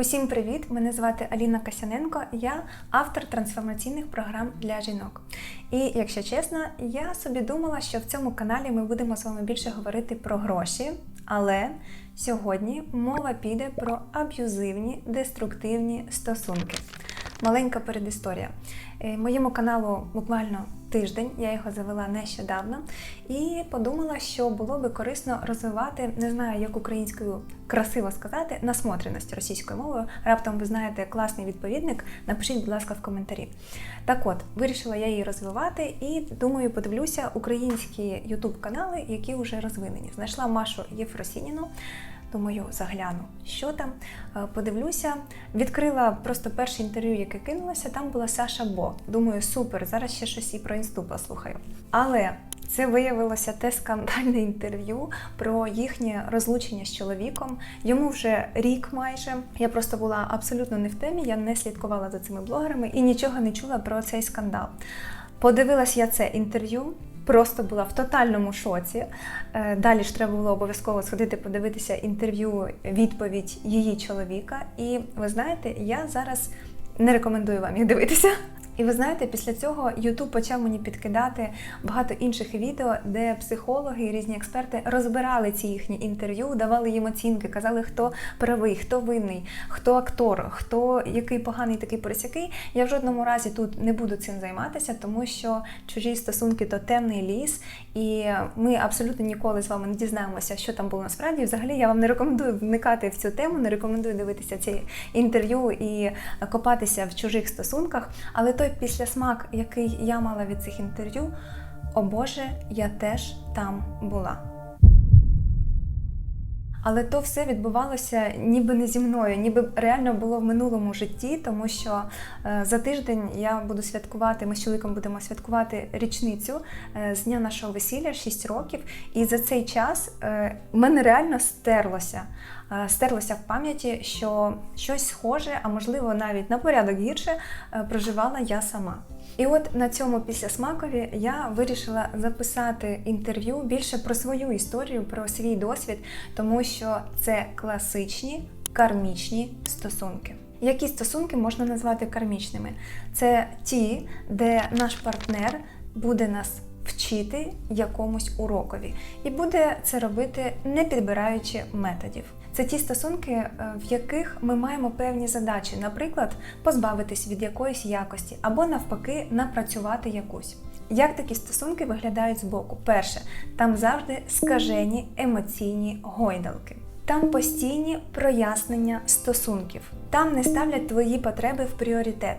Усім привіт! Мене звати Аліна Касяненко. Я автор трансформаційних програм для жінок. І якщо чесно, я собі думала, що в цьому каналі ми будемо з вами більше говорити про гроші, але сьогодні мова піде про аб'юзивні деструктивні стосунки. Маленька передісторія. Е, Моєму каналу буквально тиждень, я його завела нещодавно, і подумала, що було би корисно розвивати, не знаю, як українською красиво сказати, насмотреність російською мовою. Раптом ви знаєте класний відповідник. Напишіть, будь ласка, в коментарі. Так от, вирішила я її розвивати і думаю, подивлюся українські ютуб-канали, які вже розвинені. Знайшла Машу Єфросініну. Думаю, загляну, що там. Е, Подивлюся, відкрила просто перше інтерв'ю, яке кинулося. Там була Саша Бо. Думаю, супер, зараз ще щось і про інсту послухаю. Але це виявилося те скандальне інтерв'ю про їхнє розлучення з чоловіком. Йому вже рік майже. Я просто була абсолютно не в темі, я не слідкувала за цими блогерами і нічого не чула про цей скандал. Подивилась я це інтерв'ю. Просто була в тотальному шоці. Е, Далі ж треба було обов'язково сходити подивитися інтерв'ю, відповідь її чоловіка. І ви знаєте, я зараз не рекомендую вам їх дивитися. І ви знаєте, після цього YouTube почав мені підкидати багато інших відео, де психологи і різні експерти розбирали ці їхні інтерв'ю, давали їм оцінки, казали, хто правий, хто винний, хто актор, хто який поганий, такий пересякий. Я в жодному разі тут не буду цим займатися, тому що чужі стосунки то темний ліс, і ми абсолютно ніколи з вами не дізнаємося, що там було насправді. Взагалі я вам не рекомендую вникати в цю тему, не рекомендую дивитися ці інтерв'ю і копатися в чужих стосунках. Але той післясмак, який я мала від цих інтерв'ю, о Боже, я теж там була. Але то все відбувалося ніби не зі мною, ніби реально було в минулому житті, тому що е, за тиждень я буду святкувати, ми з чоловіком будемо святкувати річницю е, з дня нашого весілля, 6 років. І за цей час е, в мене реально стерлося. Стерлося в пам'яті, що щось схоже, а можливо навіть на порядок гірше проживала я сама. І от на цьому післясмакові я вирішила записати інтерв'ю більше про свою історію, про свій досвід, тому що це класичні кармічні стосунки. Які стосунки можна назвати кармічними? Це ті, де наш партнер буде нас вчити якомусь урокові, і буде це робити не підбираючи методів. Це ті стосунки, е, в яких ми маємо певні задачі, наприклад, позбавитись від якоїсь якості або навпаки напрацювати якусь. Як такі стосунки виглядають збоку? Перше, там завжди скажені емоційні гойдалки. Там постійні прояснення стосунків. Там не ставлять твої потреби в пріоритет.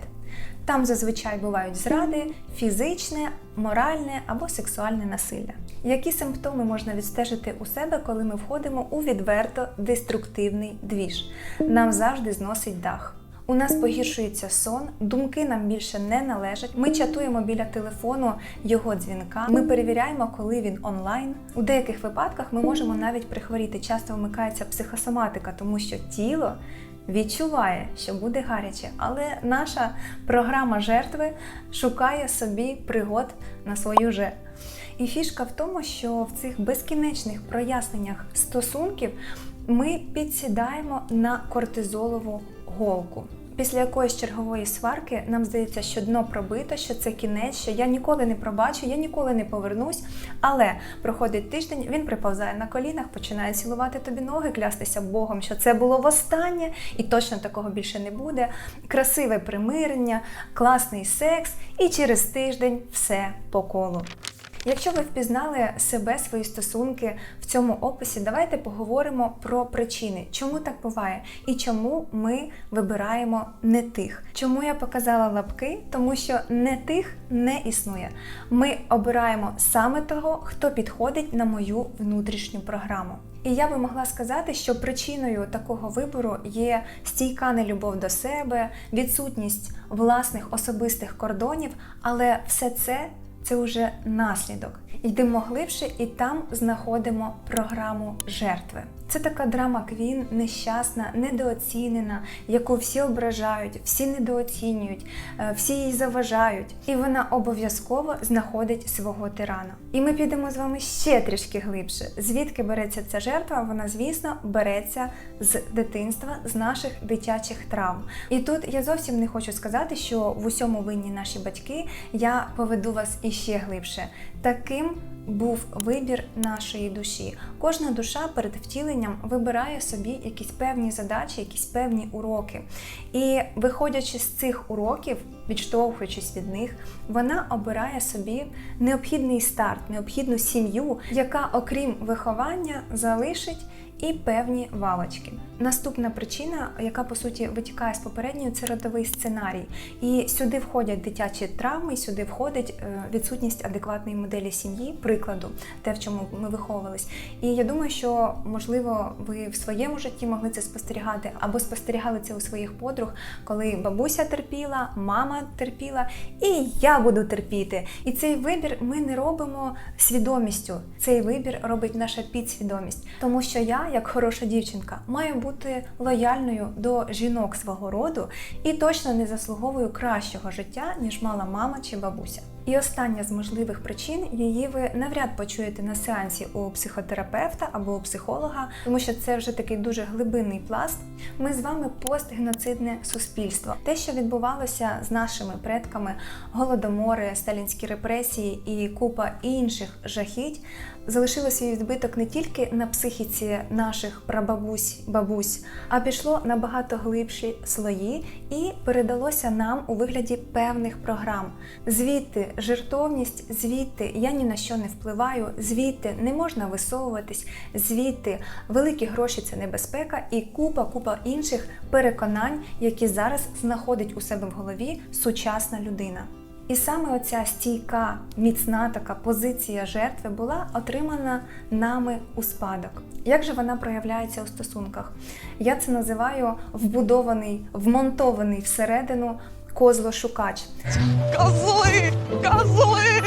Там зазвичай бувають зради, фізичне, моральне або сексуальне насилля. Які симптоми можна відстежити у себе, коли ми входимо у відверто деструктивний двіж? Нам завжди зносить дах. У нас погіршується сон, думки нам більше не належать. Ми чатуємо біля телефону його дзвінка. Ми перевіряємо, коли він онлайн. У деяких випадках ми можемо навіть прихворіти. Часто вмикається психосоматика, тому що тіло відчуває, що буде гаряче, але наша програма жертви шукає собі пригод на свою же. І фішка в тому, що в цих безкінечних проясненнях стосунків ми підсідаємо на кортизолову голку. Після якоїсь чергової сварки нам здається, що дно пробито, що це кінець, що я ніколи не пробачу, я ніколи не повернусь. Але проходить тиждень, він приповзає на колінах, починає цілувати тобі ноги, клястися Богом, що це було востаннє, і точно такого більше не буде. Красиве примирення, класний секс, і через тиждень все по колу. Якщо ви впізнали себе, свої стосунки в цьому описі, давайте поговоримо про причини, чому так буває і чому ми вибираємо не тих. Чому я показала лапки? Тому що не тих не існує. Ми обираємо саме того, хто підходить на мою внутрішню програму. І я би могла сказати, що причиною такого вибору є стійка нелюбов до себе, відсутність власних особистих кордонів, але все це це вже наслідок. Йдемо глибше і там знаходимо програму жертви. Це така драма Квін, нещасна, недооцінена, яку всі ображають, всі недооцінюють, е, всі їй заважають, і вона обов'язково знаходить свого тирана. І ми підемо з вами ще трішки глибше. Звідки береться ця жертва? Вона, звісно, береться з дитинства, з наших дитячих травм. І тут я зовсім не хочу сказати, що в усьому винні наші батьки. Я поведу вас іще глибше. Таким був вибір нашої душі. Кожна душа перед втіленням вибирає собі якісь певні задачі, якісь певні уроки. І виходячи з цих уроків, відштовхуючись від них, вона обирає собі необхідний старт, необхідну сім'ю, яка, окрім виховання, залишить і певні валочки. Наступна причина, яка по суті витікає з попередньої, це родовий сценарій. І сюди входять дитячі травми, сюди входить е, відсутність адекватної моделі сім'ї, прикладу, те, в чому ми виховувались. І я думаю, що можливо ви в своєму житті могли це спостерігати або спостерігали це у своїх подруг, коли бабуся терпіла, мама терпіла, і я буду терпіти. І цей вибір ми не робимо свідомістю. Цей вибір робить наша підсвідомість, тому що я, як хороша дівчинка, маю бути лояльною до жінок свого роду і точно не заслуговую кращого життя, ніж мала мама чи бабуся. І остання з можливих причин її ви навряд почуєте на сеансі у психотерапевта або у психолога, тому що це вже такий дуже глибинний пласт. Ми з вами постгеноцидне суспільство. Те, що відбувалося з нашими предками, голодомори, сталінські репресії і купа інших жахіть, залишило свій відбиток не тільки на психіці наших прабабусь, бабусь, а пішло набагато глибші слої і передалося нам у вигляді певних програм. Звідти жертовність, звідти я ні на що не впливаю, звідти не можна висовуватись, звідти великі гроші це небезпека і купа, купа інших переконань, які зараз знаходить у себе в голові сучасна людина. І саме оця стійка, міцна така позиція жертви була отримана нами у спадок. Як же вона проявляється у стосунках? Я це називаю вбудований, вмонтований всередину козлошукач. Козли! Козли!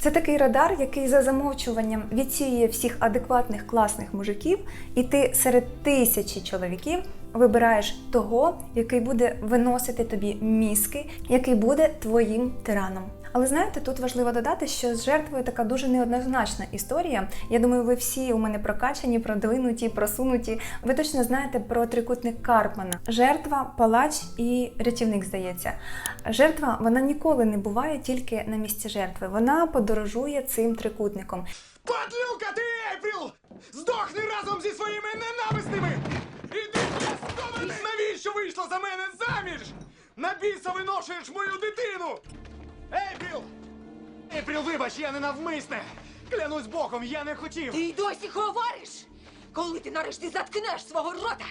Це такий радар, який за замовчуванням відсіює всіх адекватних класних мужиків, і ти серед тисячі чоловіків вибираєш того, який буде виносити тобі мізки, який буде твоїм тираном. Але знаєте, тут важливо додати, що з жертвою така дуже неоднозначна історія. Я думаю, ви всі у мене прокачані, продвинуті, просунуті. Ви точно знаєте про трикутник Карпмана. Жертва, палач і рятівник, здається. Жертва вона ніколи не буває тільки на місці жертви. Вона подорожує цим трикутником. Падлюка ти, Ейпріл! Здохни разом зі своїми ненависними! Іди! Навіщо вийшла за мене заміж? На біса виношуєш мою дитину! Ейпріл! Ейпріл, вибач, я не навмисне! Клянусь Богом, я не хотів! Ти й досі говориш? Коли ти нарешті заткнеш свого рота?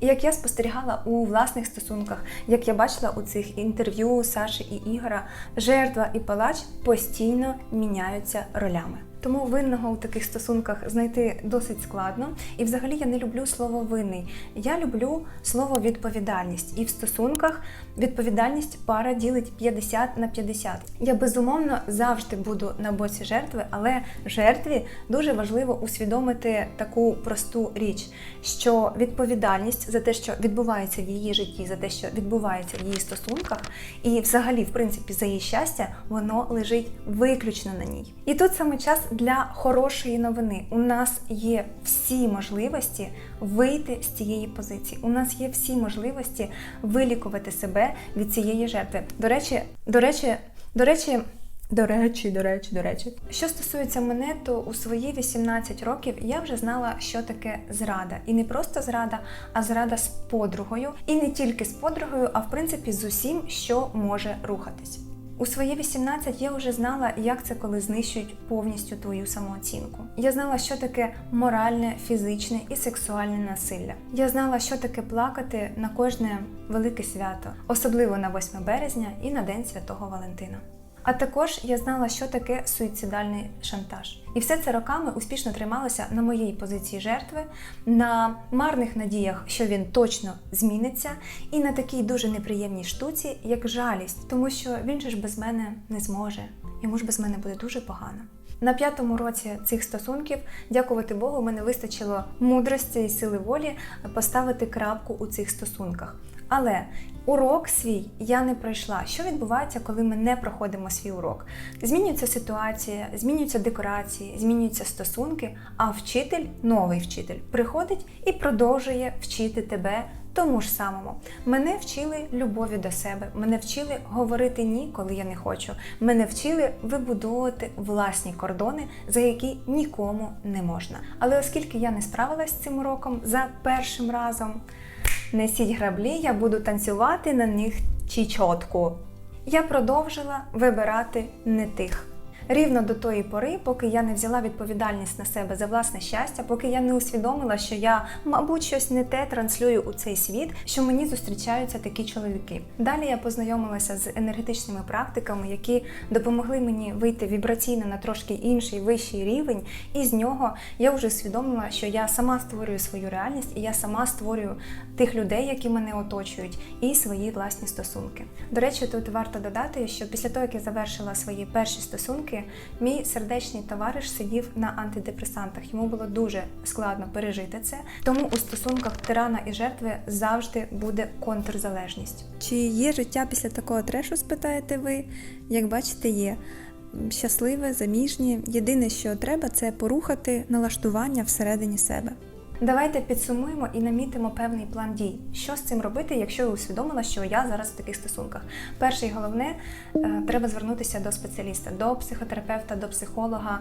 І як я спостерігала у власних стосунках, як я бачила у цих інтерв'ю Саші і Ігора, жертва і палач постійно міняються ролями. Тому винного у таких стосунках знайти досить складно. І взагалі я не люблю слово винний. Я люблю слово відповідальність. І в стосунках відповідальність пара ділить 50 на 50. Я безумовно завжди буду на боці жертви, але жертві дуже важливо усвідомити таку просту річ, що відповідальність за те, що відбувається в її житті, за те, що відбувається в її стосунках, і взагалі, в принципі, за її щастя, воно лежить виключно на ній. І тут саме час для хорошої новини. У нас є всі можливості вийти з цієї позиції. У нас є всі можливості вилікувати себе від цієї жертви. До речі, до речі, до речі. До речі, до речі, до речі. Що стосується мене, то у свої 18 років я вже знала, що таке зрада. І не просто зрада, а зрада з подругою. І не тільки з подругою, а в принципі з усім, що може рухатись. У свої 18 я вже знала, як це коли знищують повністю твою самооцінку. Я знала, що таке моральне, фізичне і сексуальне насилля. Я знала, що таке плакати на кожне велике свято, особливо на 8 березня і на День Святого Валентина. А також я знала, що таке суїцидальний шантаж. І все це роками успішно трималося на моїй позиції жертви, на марних надіях, що він точно зміниться, і на такій дуже неприємній штуці, як жалість, тому що він же ж без мене не зможе. Йому ж без мене буде дуже погано. На п'ятому році цих стосунків, дякувати Богу, мене вистачило мудрості і сили волі поставити крапку у цих стосунках. Але урок свій я не пройшла. Що відбувається, коли ми не проходимо свій урок? Змінюється ситуація, змінюються декорації, змінюються стосунки, а вчитель, новий вчитель, приходить і продовжує вчити тебе тому ж самому. Мене вчили любові до себе, мене вчили говорити ні, коли я не хочу. Мене вчили вибудовувати власні кордони, за які нікому не можна. Але оскільки я не справилась з цим уроком за першим разом, несіть граблі, я буду танцювати на них чічотку. Я продовжила вибирати не тих. Рівно до тої пори, поки я не взяла відповідальність на себе за власне щастя, поки я не усвідомила, що я, мабуть, щось не те транслюю у цей світ, що мені зустрічаються такі чоловіки. Далі я познайомилася з енергетичними практиками, які допомогли мені вийти вібраційно на трошки інший вищий рівень, і з нього я вже усвідомила, що я сама створюю свою реальність, і я сама створюю тих людей, які мене оточують, і свої власні стосунки. До речі, тут варто додати, що після того, як я завершила свої перші стосунки, мій сердечний товариш сидів на антидепресантах. Йому було дуже складно пережити це. Тому у стосунках тирана і жертви завжди буде контрзалежність. Чи є життя після такого трешу? Спитаєте ви? Як бачите, є. Щасливе, заміжнє. Єдине, що треба, це порухати налаштування всередині себе. Давайте підсумуємо і намітимо певний план дій. Що з цим робити, якщо я усвідомила, що я зараз в таких стосунках? Перше і головне, е, треба звернутися до спеціаліста, до психотерапевта, до психолога.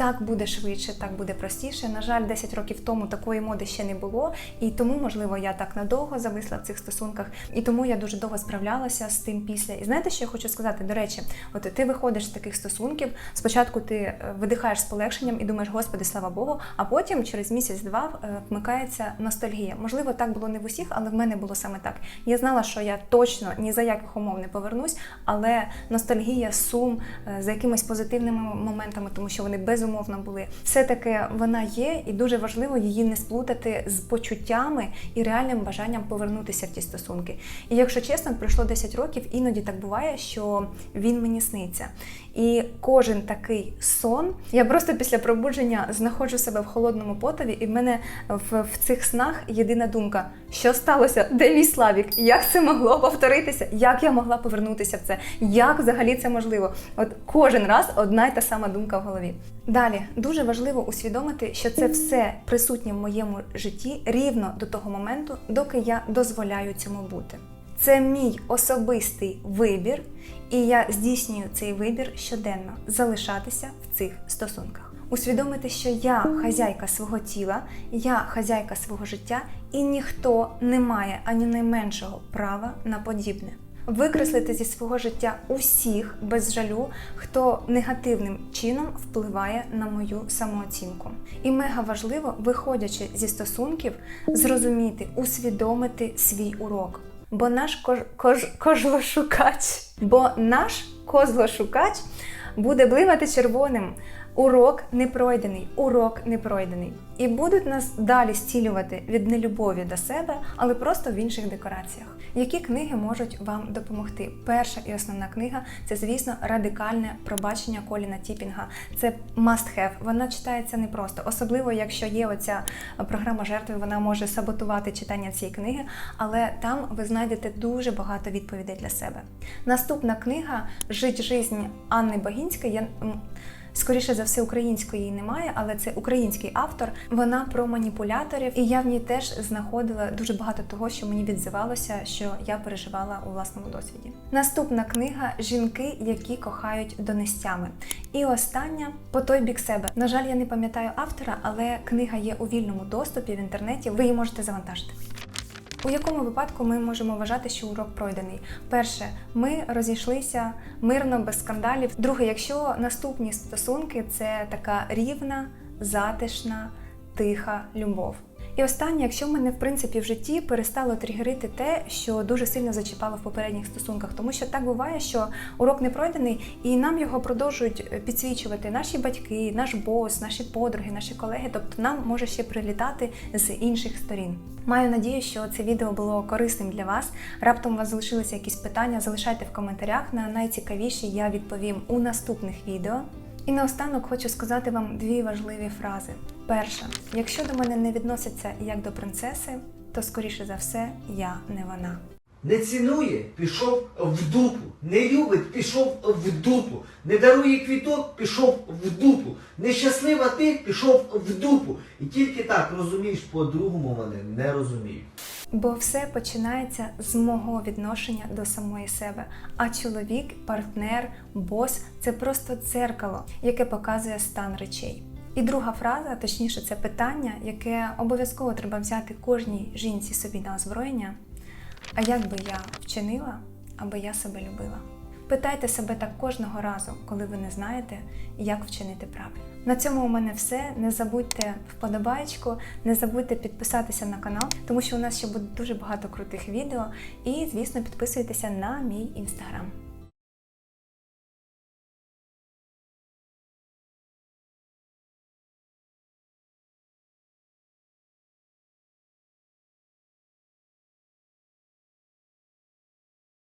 Так буде швидше, так буде простіше. На жаль, 10 років тому такої моди ще не було, і тому, можливо, я так надовго зависла в цих стосунках, і тому я дуже довго справлялася з тим після. І знаєте, що я хочу сказати? До речі, от ти виходиш з таких стосунків. Спочатку ти е, видихаєш з полегшенням і думаєш, Господи, слава Богу, а потім через місяць-два е, вмикається ностальгія. Можливо, так було не в усіх, але в мене було саме так. Я знала, що я точно ні за яких умов не повернусь, але ностальгія, сум е, за якимись позитивними моментами, тому що вони безумовно були. Все таки вона є, і дуже важливо її не сплутати з почуттями і реальним бажанням повернутися в ті стосунки. І якщо чесно, пройшло 10 років, іноді так буває, що він мені сниться. І кожен такий сон, я просто після пробудження знаходжу себе в холодному потові, і в мене в, в цих снах єдина думка: що сталося? Де мій Славік? Як це могло повторитися? Як я могла повернутися в це? Як взагалі це можливо? От кожен раз одна й та сама думка в голові. Далі дуже важливо усвідомити, що це все присутнє в моєму житті рівно до того моменту, доки я дозволяю цьому бути. Це мій особистий вибір, і я здійснюю цей вибір щоденно залишатися в цих стосунках. Усвідомити, що я хазяйка свого тіла, я хазяйка свого життя, і ніхто не має ані найменшого права на подібне. Викреслити зі свого життя усіх без жалю, хто негативним чином впливає на мою самооцінку. І мега важливо, виходячи зі стосунків, зрозуміти, усвідомити свій урок. Бо наш кож, кож, бо наш козлошукач буде бливати червоним. Урок не пройдений, урок не пройдений. І будуть нас далі стілювати від нелюбові до себе, але просто в інших декораціях. Які книги можуть вам допомогти? Перша і основна книга це, звісно, радикальне пробачення Коліна Тіпінга. Це must have. Вона читається непросто, особливо якщо є оця програма жертви, вона може саботувати читання цієї книги, але там ви знайдете дуже багато відповідей для себе. Наступна книга Жить жизнь Анни Багінської. Я Скоріше за все, української немає, але це український автор. Вона про маніпуляторів, і я в ній теж знаходила дуже багато того, що мені відзивалося, що я переживала у власному досвіді. Наступна книга Жінки, які кохають донестями. І остання по той бік себе. На жаль, я не пам'ятаю автора, але книга є у вільному доступі в інтернеті. Ви її можете завантажити. У якому випадку ми можемо вважати, що урок пройдений? Перше, ми розійшлися мирно, без скандалів. Друге, якщо наступні стосунки це така рівна, затишна, тиха любов. І останнє, якщо мене в принципі в житті перестало тригерити те, що дуже сильно зачіпало в попередніх стосунках, тому що так буває, що урок не пройдений, і нам його продовжують підсвічувати наші батьки, наш бос, наші подруги, наші колеги. Тобто нам може ще прилітати з інших сторін. Маю надію, що це відео було корисним для вас. Раптом у вас залишилися якісь питання, залишайте в коментарях. На найцікавіші я відповім у наступних відео. І наостанок хочу сказати вам дві важливі фрази. Перша, якщо до мене не відносяться як до принцеси, то скоріше за все я не вона. Не цінує, пішов в дупу. Не любить, пішов в дупу. Не дарує квіток, пішов в дупу. Нещаслива ти, пішов в дупу. І тільки так розумієш, по-другому мене не розуміють. Бо все починається з мого відношення до самої себе. А чоловік, партнер, бос це просто дзеркало, яке показує стан речей. І друга фраза, точніше, це питання, яке обов'язково треба взяти кожній жінці собі на озброєння. А як би я вчинила, аби я себе любила? Питайте себе так кожного разу, коли ви не знаєте, як вчинити правильно. На цьому у мене все. Не забудьте вподобайку, не забудьте підписатися на канал, тому що у нас ще буде дуже багато крутих відео. І, звісно, підписуйтеся на мій інстаграм.